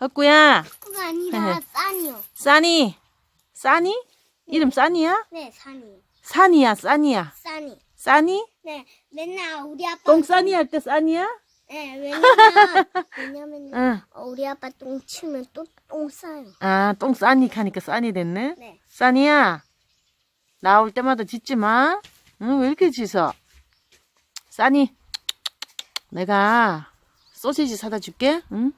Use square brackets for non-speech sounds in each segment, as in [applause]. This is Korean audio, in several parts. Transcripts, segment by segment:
헛구야, 그가 아니라 [laughs] 싼이요. 싸니. 싸니? 이름 싸니야? 네, 산이. 산이야, 싸니야. 싼이. 싸니? 네, 맨날 우리 아빠. 똥 싸니 할 때 싸니야? 네, 왜냐면 [laughs] 왜냐면 응. 우리 아빠 똥 치면 또 똥 싸요. 아, 똥 싸니 하니까 싸니 됐네. 네. 싸니야, 나올 때마다 짖지 마. 응, 왜 이렇게 짖어? 싸니, 내가 소시지 사다 줄게. 응?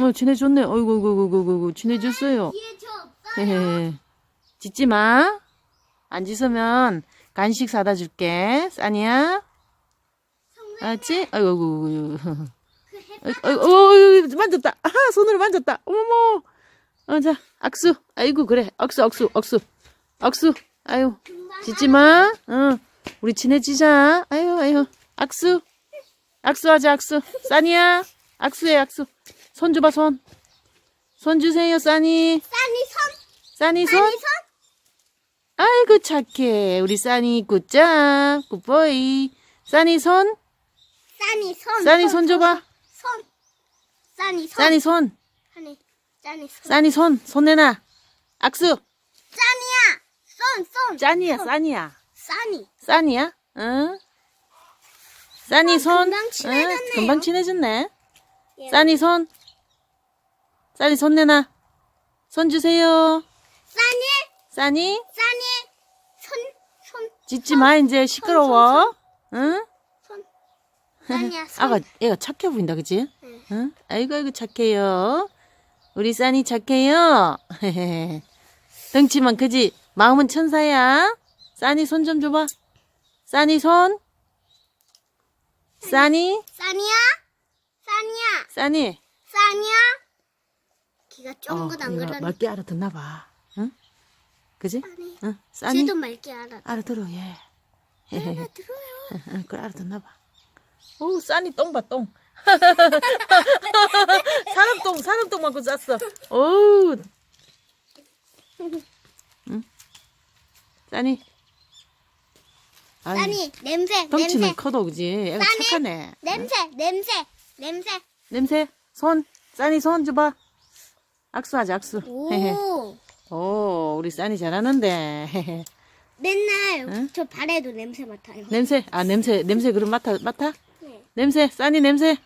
어, 지내줬네. 어이구, 어이구, 어이구, 어이구, 지내줬어요. 헤헤. 짖지 마. 안 짖으면 간식 사다 줄게. 싸니야. 알았지? 아이고. 아이고, 아이고, 어이구, 만졌다. 아, 손으로 만졌다. 어머머. 어, 자, 악수. 아이고, 그래. 악수, 악수, 악수. 악수. 아유, 짖지 마. 응. 우리 친해지자. 아유, 아유. 악수. 악수하자, 악수. 싸니야. 악수해, 악수. 손 줘봐, 손. 손 주세요, 싸니. 싼이 손. 싸니 손. 싼이 손. 아이고 착해. 우리 싸니 굿짱. 굿보이. 싸니 손. 싼이 손. 싸니 손 줘봐. 손. 싼이 손. 싸니 손. 싼이 손. 싸니 손. 손 내놔. 악수. 짠이야. 손, 손. 짠이야, 싸니야. 싼이. 싸니야? 응? 싸니 손. 금방 친해졌네요. 응, 금방 친해졌네. 예. 싸니 손. 싸니 손 내놔. 손 주세요. 싼이. 싸니. 싼이. 손, 손, 짖지 마, 이제 시끄러워. 응? 손. [laughs] 손. 아가, 얘가 착해 보인다, 그치? 응. 응? 아이고, 아이고, 착해요. 우리 싸니 착해요. [laughs] 덩치만 크지? 마음은 천사야. 싸니 손 좀 줘봐. 싸니 손. 싸니? 싼이야. 싼이야. 싸니. 싼이야. 귀가 어, 쫑긋 안 그러네. 맑게 알아듣나 봐. 응? 그지? 응? 싸니? 쟤도 맑게 알아. 알아들어, 얘. 알아들어요. [laughs] 응, 그래, 알아듣나 봐. 오, 싸니 똥 봐, 똥. [laughs] 사람 똥, 사람 똥 맞고 쌌어. 오. 응? 싸니. 싼이 냄새, 덩치는 커도 그지? 애가 싸니. 착하네. 냄새, 냄새, 냄새. 냄새, 손, 싸니 손 줘봐. 악수하자, 악수. 오. 오, 우리 싸니 잘하는데. 맨날 응? 저 발에도 냄새 맡아요. 냄새, 아, 냄새, 냄새 그럼 맡아, 맡아? 네. 냄새, 싸니 냄새.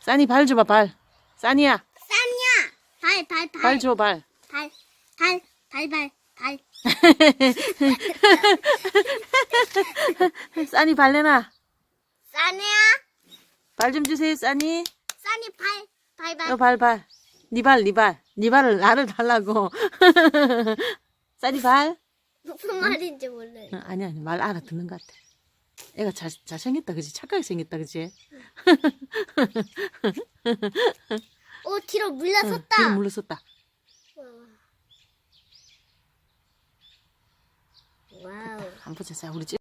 싸니 발 줘봐, 발. 싸니야, 싼이야. 발, 발, 발. 발 줘, 발. 발, 발, 발, 발, 발. [laughs] [laughs] 싸니 발 내놔. 싼이야. 발 좀 주세요, 싸니. 싼이 발, 발, 발. 너 발, 발. 니 발, 니 발. 니 발을 나를 달라고. [laughs] 싸니 발. 무슨 말인지 몰라요. 응, 아니, 아니, 말 알아듣는 것 같아. 애가 잘, 잘생겼다, 그지? 착하게 생겼다, 그지? 오, 뒤로 응, 물러섰다. 뒤로 물러섰다. 와우. 한번 보자, 자, 우리 집.